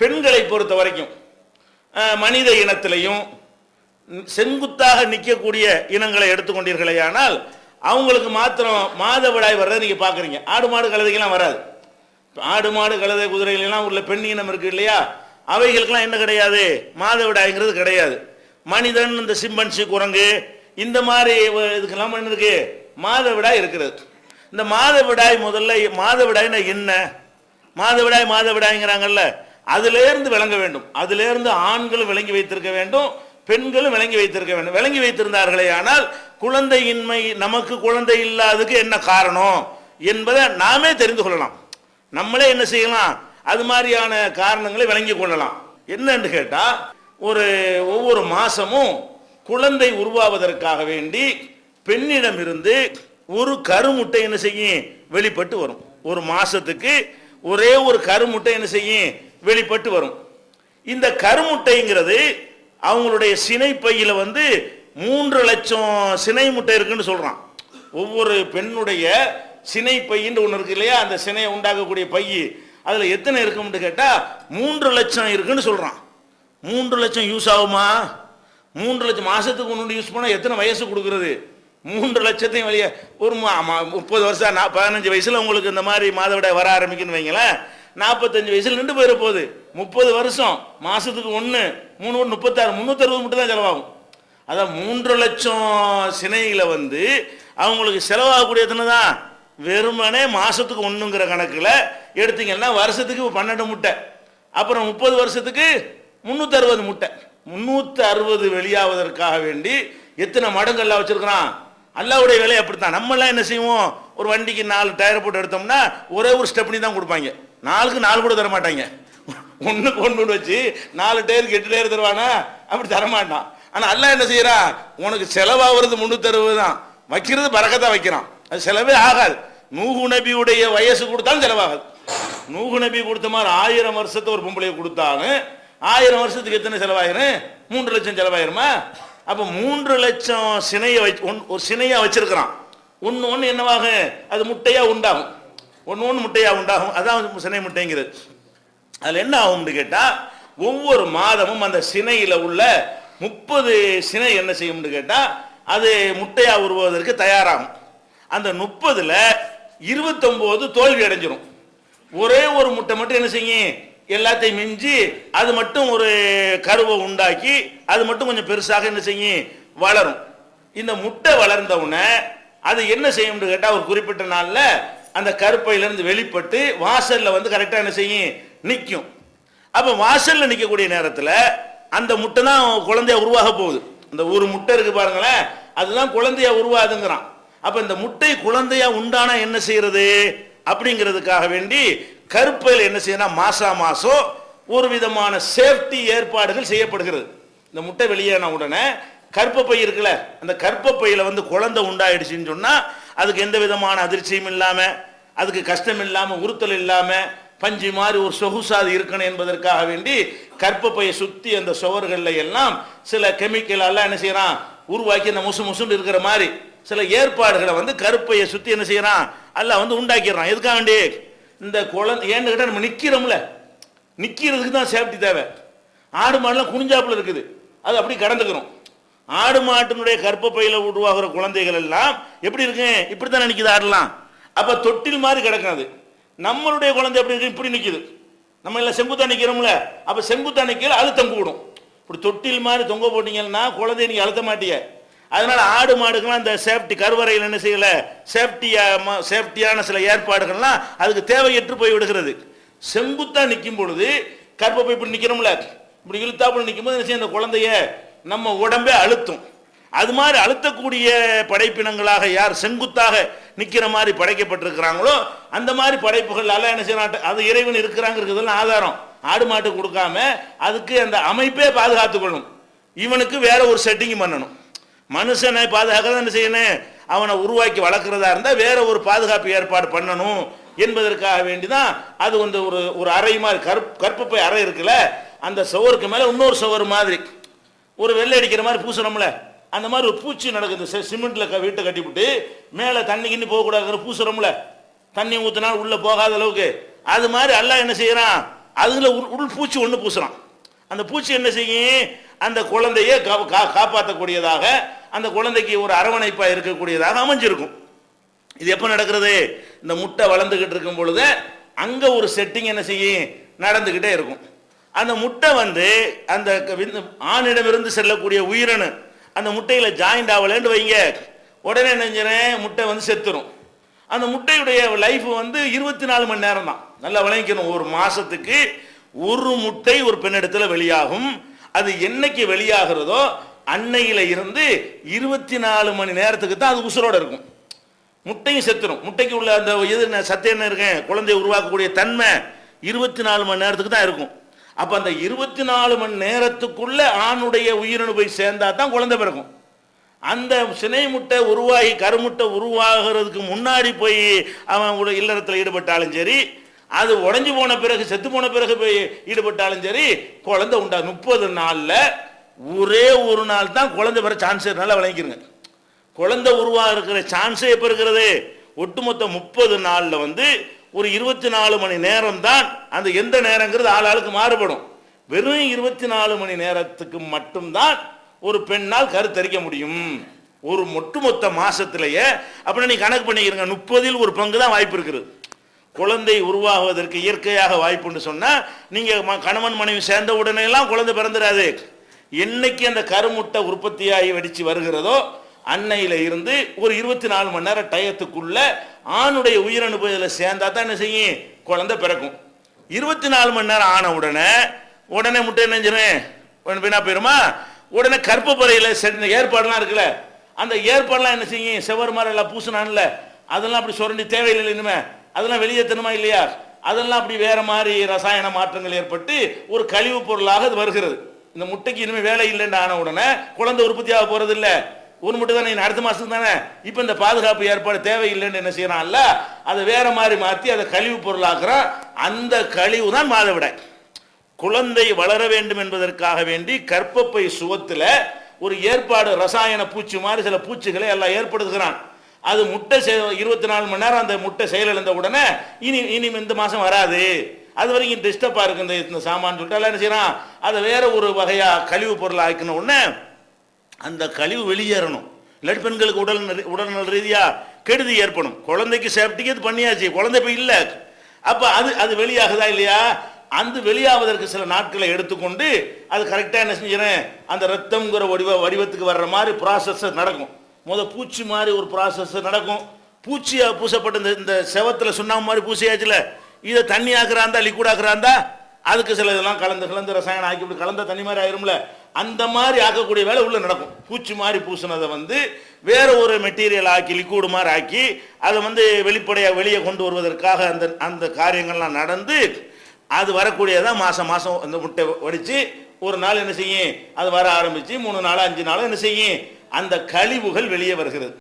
பெண்களை பொறுத்த வரைக்கும் மனித இனத்திலையும் செங்குத்தாக நிற்கக்கூடிய இனங்களை எடுத்துக்கொண்டீர்களேயானால் அவங்களுக்கு மாத்திரம் மாதவிடாய் வர்றதை நீங்கள் பார்க்குறீங்க ஆடு மாடு கழுதைக்கெல்லாம் வராது. ஆடு மாடு கழுதை குதிரைகளெல்லாம் உள்ள பெண் இனம் இருக்குது இல்லையா? அவைகளுக்கெல்லாம் என்ன கிடையாது? மாதவிடாய்ங்கிறது கிடையாது. மனிதன் இந்த சிம்பன்சி குரங்கு இந்த மாதிரி இதுக்கெல்லாம் என்ன இருக்கு? மாதவிடாய் இருக்கிறது இந்த மாதவிடாய் முதல்ல மாதவிடாய்னா என்ன? மாதவிடாய் மாதவிடாய்ங்கிறாங்கல்ல. அதிலேருந்து விளங்க வேண்டும். அதிலேருந்து ஆண்களும் விளங்கி வைத்திருக்க வேண்டும் பெண்களும் விளங்கி வைத்திருக்க வேண்டும். விளங்கி வைத்திருந்தார்களே ஆனால் குழந்தையின்மை நமக்கு குழந்தை இல்லாததுக்கு என்ன காரணம் என்பதை நாமே தெரிந்து கொள்ளலாம். நம்மளே என்ன செய்யலாம்? அது மாதிரியான காரணங்களை விளங்கி கொள்ளலாம். என்னன்னு கேட்டால் ஒரு ஒவ்வொரு மாதமும் குழந்தை உருவாவதற்காக வேண்டி பெண்ணிடமிருந்து ஒரு கருமுட்டை என்ன செய்யும்? வெளிப்பட்டு வரும். ஒரு மாதத்துக்கு ஒரே ஒரு கருமுட்டை என்ன செய்யும்? வெளிப்பட்டு வரும். இந்த கருமுட்டைங்கிறது அவங்களுடைய சினை பையில வந்து மூன்று லட்சம் சினை முட்டை இருக்குன்னு சொல்றான். ஒவ்வொரு பெண்ணுடைய சினை பையின்னு ஒன்று இருக்கு இல்லையா? அந்த சினையை உண்டாக்கக்கூடிய பை. அதுல எத்தனை இருக்கும்னு கேட்டால் மூன்று லட்சம் இருக்குன்னு சொல்றான். மூன்று லட்சம் யூஸ் ஆகுமா? மூன்று லட்சம் மாசத்துக்கு ஒன்று யூஸ் பண்ணால் எத்தனை வயசு கொடுக்கறது? மூன்று லட்சத்தையும் வெளியே ஒரு மா- முப்பது வருஷம் பதினஞ்சு வயசுல உங்களுக்கு இந்த மாதிரி மாதவிடாய் வர ஆரம்பிக்குன்னு வைங்களேன். நாற்பத்தஞ்சு வயசுல நின்று போயிட போகுது முப்பது வருஷம் மாசத்துக்கு ஒன்று மூணு ஒன்று முப்பத்தாறு முந்நூற்றறுபது மட்டும் தான் செலவாகும். அதான் மூன்று லட்சம் சினைகளை வந்து அவங்களுக்கு செலவாகக்கூடிய தான்? வெறுமனே மாசத்துக்கு ஒன்றுங்கிற கணக்கில் எடுத்தீங்கன்னா வருஷத்துக்கு பன்னெண்டு முட்டை. அப்புறம் முப்பது வருஷத்துக்கு முன்னூத்தி அறுபது முட்டை. முந்நூற்றி அறுபது வெளியாவதற்காக வேண்டி எத்தனை மடங்கள்லாம் வச்சுருக்கிறான்? அல்லாவுடைய விலை அப்படித்தான். நம்ம எல்லாம் என்ன செய்வோம்? ஒரு வண்டிக்கு நாலு டயர் போட்டு எடுத்தோம்னா ஒரே ஒரு ஸ்டெப்னி தான் கொடுப்பாங்க. நாலுக்கு நாலு கூட தர மாட்டாங்க ஒண்ணுக்கு ஒன்று வச்சு நாலு டயருக்கு எட்டு டயர் தருவானா? அப்படி தரமாட்டான். ஆனால் அல்ல என்ன செய்கிறான் உனக்கு செலவாகிறது முன்னூத்தி அறுபது தான். வைக்கிறது பறக்கத்தான் வைக்கிறான். அது செலவே ஆகாது. நூகு நபியுடைய வயசு கொடுத்தாலும் செலவாகாது. நூகு நபி கொடுத்த மாதிரி ஆயிரம் வருஷத்தை ஒரு பொம்பளைய கொடுத்தாலும் ஆயிரம் வருஷத்துக்கு எத்தனை செலவாயிரும் மூன்று லட்சம் செலவாயிருமா? அப்போ மூன்று லட்சம் சினையை வச்சு ஒன்- ஒரு சினையாக வச்சிருக்கிறான். ஒன்று ஒன்று என்னவாகும்? அது முட்டையாக உண்டாகும். ஒன்று ஒன்று முட்டையாக உண்டாகும். அதான் சினை முட்டைங்கிறது. அதில் என்ன ஆகும்னு கேட்டால் ஒவ்வொரு மாதமும் அந்த சினையில் உள்ள முப்பது சினை என்ன செய்யும்னு கேட்டால் அது முட்டையாக உருவாவதற்கு தயாராகும். அந்த முப்பதில் இருபத்தொம்போது தோல்வி அடைஞ்சிரும். ஒரே ஒரு முட்டை மட்டும் என்ன செய்யும் எல்லாத்தையும் மிஞ்சி அது மட்டும் ஒரு கருவை உண்டாக்கி அது மட்டும் கொஞ்சம் பெருசாக என்ன செய்யும் வளரும். இந்த முட்டை வளர்ந்தவுடனே அது என்ன செய்யும்னு கேட்டால் ஒரு குறிப்பிட்ட நாளில் அந்த கருப்பையிலேருந்து வெளிப்பட்டு வாசல்ல வந்து கரெக்டா என்ன செய்யும்? நிற்கும் அப்ப வாசல்ல நிற்கக்கூடிய நேரத்தில் அந்த முட்டை தான் குழந்தைய உருவாக போகுது. அந்த ஒரு முட்டை இருக்கு பாருங்களேன் அதுதான் குழந்தையா உருவாதுங்கிறான் அப்ப இந்த முட்டை குழந்தையா உண்டானா என்ன செய்யறது? அப்படிங்கிறதுக்காக வேண்டி கருப்பையில் என்ன செய்யணும் மாசா மாசம் ஒரு விதமான சேஃப்டி ஏற்பாடுகள் செய்யப்படுகிறது. இந்த முட்டை வெளியேன உடனே கர்ப்பப்பை இருக்குல்ல அந்த கர்ப்பப்பையில வந்து குழந்தை உண்டாயிடுச்சுன்னு சொன்னா அதுக்கு எந்த விதமான அதிர்ச்சியும் இல்லாமல் அதுக்கு கஷ்டம் இல்லாமல் உறுத்தல் இல்லாமல் பஞ்சு மாதிரி ஒரு சொகுசாது இருக்கணும் என்பதற்காக வேண்டி கற்பப்பையை சுற்றி அந்த சுவர்களில் எல்லாம் சில கெமிக்கல் எல்லாம் என்ன செய்கிறான் உருவாக்கி அந்த முசு முசுன்னு இருக்கிற மாதிரி சில ஏற்பாடுகளை வந்து கருப்பையை சுற்றி என்ன செய்கிறான் அல்ல வந்து உண்டாக்கிடுறான். எதுக்காக வேண்டி? இந்த குழந்தை ஏன்னு கேட்டால் நம்ம நிற்கிறோம்ல நிற்கிறதுக்கு தான் சேஃப்டி தேவை. ஆடு மாடுலாம் குனிஞ்சாப்பில் இருக்குது. அது அப்படி கடந்துக்கிறோம். ஆடு மாட்டினுடைய கர்ப்பப்பையில உருவாகிற குழந்தைகள் எல்லாம் எப்படி இருக்கு? இப்படி தான் ஆடலாம். அப்ப தொட்டில் மாதிரி கிடக்கும் அது நம்மளுடைய குழந்தை எப்படி இருக்கு? இப்படி நிக்குது. நம்ம எல்லாம் செங்குத்தா நிக்கிறோம்ல. அப்ப செங்குத்தா நிக்கல அழுத்தம் கூடும். இப்படி தொட்டில் மாதிரி தொங்க போட்டீங்கன்னா குழந்தைய நீங்க அழுத்த மாட்டீங்க அதனால ஆடு மாடுகள்லாம் இந்த சேஃப்டி கருவறையில் என்ன செய்யல? சேஃப்டியா சேஃப்டியான சில ஏற்பாடுகள்லாம் அதுக்கு தேவையற்று போய் விடுகிறது. செங்குத்தா நிற்கும் பொழுது கர்ப்பப்பை இப்படி நிக்கிறோம்ல. இப்படி இழுத்தாப்புல நிற்கும் போது என்ன செய்யும்? அந்த குழந்தைய நம்ம உடம்பே அழுத்தும். அது மாதிரி அழுத்தக்கூடிய படைப்பினங்களாக யார் செங்குத்தாக நிற்கிற மாதிரி படைக்கப்பட்டிருக்கிறாங்களோ அந்த மாதிரி படைப்புகள் எல்லாம் என்ன செய்ய அது இறைவன் இருக்கிறாங்கிறதுலாம் ஆதாரம். ஆடு மாட்டு கொடுக்காம அதுக்கு அந்த அமைப்பே பாதுகாத்து கொள்ளும். இவனுக்கு வேற ஒரு செட்டிங் பண்ணணும். மனுஷனை பாதுகாக்க என்ன செய்யணும்? அவனை உருவாக்கி வளர்க்குறதா இருந்தால் வேற ஒரு பாதுகாப்பு ஏற்பாடு பண்ணணும் என்பதற்காக வேண்டிதான் அது வந்து ஒரு ஒரு அறை மாதிரி கற் கற்பப்பை அறை இருக்குல்ல அந்த சுவருக்கு மேலே இன்னொரு சுவர் மாதிரி. ஒரு வெள்ளை அடிக்கிற மாதிரி பூசுறோம்ல அந்த மாதிரி ஒரு பூச்சி நடக்குது. சிமெண்ட்டில் சிமெண்ட்ல க- வீட்டை கட்டிவிட்டு மேலே தண்ணி கிண்ணி போகக்கூடாது பூசுறோம்ல தண்ணி ஊற்றினா உள்ள போகாத அளவுக்கு. அது மாதிரி எல்லாம் என்ன செய்யறான்? அதுல உள் உள் பூச்சி ஒன்று பூசுறான். அந்த பூச்சி என்ன செய்யும்? அந்த குழந்தையை காப்பாற்றக்கூடியதாக அந்த குழந்தைக்கு ஒரு அரவணைப்பாக இருக்கக்கூடியதாக அமைஞ்சிருக்கும். இது எப்போ நடக்கிறது? இந்த முட்டை வளர்ந்துகிட்டு இருக்கும் பொழுது அங்கே ஒரு செட்டிங் என்ன செய்யும்? நடந்துக்கிட்டே இருக்கும். அந்த முட்டை வந்து அந்த க- விந்து- ஆணிடமிருந்து செல்லக்கூடிய உயிரணு அந்த முட்டையில் ஜாயிண்ட் ஆகலைன்னு வைங்க. உடனே நெஞ்சிறேன் முட்டை வந்து செத்துரும். அந்த முட்டையுடைய லைஃப் வந்து இருபத்தி நாலு மணி நேரம் தான். நல்லா விளங்கிக்கணும். ஒரு மாதத்துக்கு ஒரு முட்டை ஒரு பெண்ணிடத்தில் வெளியாகும். அது என்னைக்கு வெளியாகிறதோ அன்னையில் இருந்து இருபத்தி நாலு மணி நேரத்துக்கு தான் அது உசுரோடு இருக்கும். முட்டையும் செத்துரும். முட்டைக்கு உள்ள அந்த இது என்ன சத்து என்ன இருக்கேன் குழந்தைய உருவாக்கக்கூடிய தன்மை இருபத்தி நாலு மணி நேரத்துக்கு தான் இருக்கும். அப்ப அந்த இருபத்தி நாலு மணி நேரத்துக்குள்ள ஆணுடைய உயிரணு போய் சேர்ந்தா தான் குழந்தை பிறக்கும். அந்த சினை முட்டை உருவாகி கருமுட்டை உருவாகிறதுக்கு முன்னாடி போய் அவன் இல்லறத்தில் ஈடுபட்டாலும் சரி அது உடஞ்சி போன பிறகு செத்து போன பிறகு போய் ஈடுபட்டாலும் சரி குழந்தை உண்டா முப்பது நாள்ல ஒரே ஒரு நாள் தான் குழந்தை பெற சான்ஸ் நல்லா விளங்கிக்கிறங்க குழந்தை உருவாக இருக்கிற சான்ஸே எப்போ இருக்கிறது? ஒட்டுமொத்த முப்பது நாளில் வந்து ஒரு இருபத்தி நாலு மணி நேரம் தான் அந்த எந்த நேரங்கிறது ஆள் ஆளுக்கு மாறுபடும். வெறும் இருபத்தி நாலு மணி நேரத்துக்கு மட்டும்தான் ஒரு பெண்ணால் கருத்தரிக்க முடியும். ஒரு ஒட்டுமொத்த மாசத்திலேயே அப்படின்னா நீ கணக்கு பண்ணிக்கிறங்க முப்பதில் ஒரு பங்கு தான் வாய்ப்பு இருக்குது. குழந்தை உருவாகுவதற்கு இயற்கையாக வாய்ப்புன்னு சொன்னால் நீங்கள் ம- கணவன் மனைவி சேர்ந்த உடனே எல்லாம் குழந்தை பிறந்துடாது என்னைக்கு அந்த கருமுட்டை உற்பத்தியாகி வெடித்து வருகிறதோ அன்னையில இருந்து ஒரு இருபத்தி நாலு மணி நேரம் டயத்துக்குள்ள ஆணுடைய உயிரணுபதில் சேர்ந்தா தான் என்ன செய்யும்? குழந்தை பிறக்கும். இருபத்தி நாலு மணி நேரம் ஆன உடனே உடனே முட்டை நினைஞ்சிரும் வீணா போயிருமா? உடனே கற்பப்பறையில் செஞ்ச ஏற்பாடுலாம் இருக்குல்ல அந்த ஏற்பாடுலாம் என்ன செய்யும்? செவர் மாதிரி எல்லாம் பூசினான்ல அதெல்லாம் அப்படி சுரண்டி தேவையில்லை இனிமே. அதெல்லாம் வெளியேற்றணுமா இல்லையா? அதெல்லாம் அப்படி வேற மாதிரி ரசாயன மாற்றங்கள் ஏற்பட்டு ஒரு கழிவு பொருளாக அது வருகிறது. இந்த முட்டைக்கு இனிமேல் வேலை இல்லைன்னு ஆன உடனே குழந்தை உற்பத்தியாக போறது இல்லை ஒன்று மட்டும் தானே அடுத்த மாதம் தானே? இப்போ இந்த பாதுகாப்பு ஏற்பாடு தேவையில்லைன்னு என்ன செய்யறான்ல அதை வேற மாதிரி மாற்றி அதை கழிவு பொருளாக்குறான் அந்த கழிவு தான் மாதவிடாய். குழந்தை வளர வேண்டும் என்பதற்காக வேண்டி கற்பப்பை சுவத்தில் ஒரு ஏற்பாடு ரசாயன பூச்சி மாதிரி சில பூச்சிகளை எல்லாம் ஏற்படுத்துகிறான். அது முட்டை இருபத்தி நாலு மணி நேரம் அந்த முட்டை செயலிழந்த உடனே இனி இனி இந்த மாதம் வராது. அது வரைக்கும் டிஸ்டர்பாக இருக்கு இந்த சாமான்னு சொல்லிட்டு எல்லாம் என்ன செய்யறான்? அதை வேற ஒரு வகையாக கழிவு பொருள் ஆக்கின உடனே அந்த கழிவு வெளியேறணும். இல்லாட்டி பெண்களுக்கு உடல் உடல்நல ரீதியா கெடுதி ஏற்படும். குழந்தைக்கு சேஃப்டிக்கு அது பண்ணியாச்சு. குழந்தை இப்ப இல்ல. அப்ப அது அது வெளியாகுதா இல்லையா? அந்த வெளியாவதற்கு சில நாட்களை எடுத்துக்கொண்டு அது கரெக்டா என்ன செஞ்சிடறேன் அந்த ரத்தம்ங்கிற வடிவ வடிவத்துக்கு வர்ற மாதிரி ப்ராசஸ் நடக்கும். முத பூச்சி மாதிரி ஒரு ப்ராசஸ் நடக்கும். பூச்சியா பூசப்பட்ட இந்த இந்த செவத்துல சுண்ணாம்பு மாதிரி பூசியாச்சுல. இதை தண்ணி ஆக்குறாந்தா லிக்விட் ஆக்குறாந்தா அதுக்கு சில இதெல்லாம் கலந்து கலந்து ரசாயனம் ஆக்கி இப்படி கலந்த தண்ணி மாதிரி ஆயிரும்ல. அந்த மாதிரி ஆக்கக்கூடிய வேலை உள்ள நடக்கும். பூச்சி மாதிரி பூசினதை வந்து வேற ஒரு மெட்டீரியல் ஆக்கி லிக்விடு மாதிரி ஆக்கி அதை வந்து வெளிப்படையாக வெளியே கொண்டு வருவதற்காக அந்த அந்த காரியங்கள்லாம் நடந்து அது வரக்கூடியதான் மாசம் மாசம் அந்த முட்டை வடிச்சு ஒரு நாள் என்ன செய்யும்? அது வர ஆரம்பிச்சு மூணு நாள் அஞ்சு நாள் என்ன செய்யும்? அந்த கழிவுகள் வெளியே வருகிறது.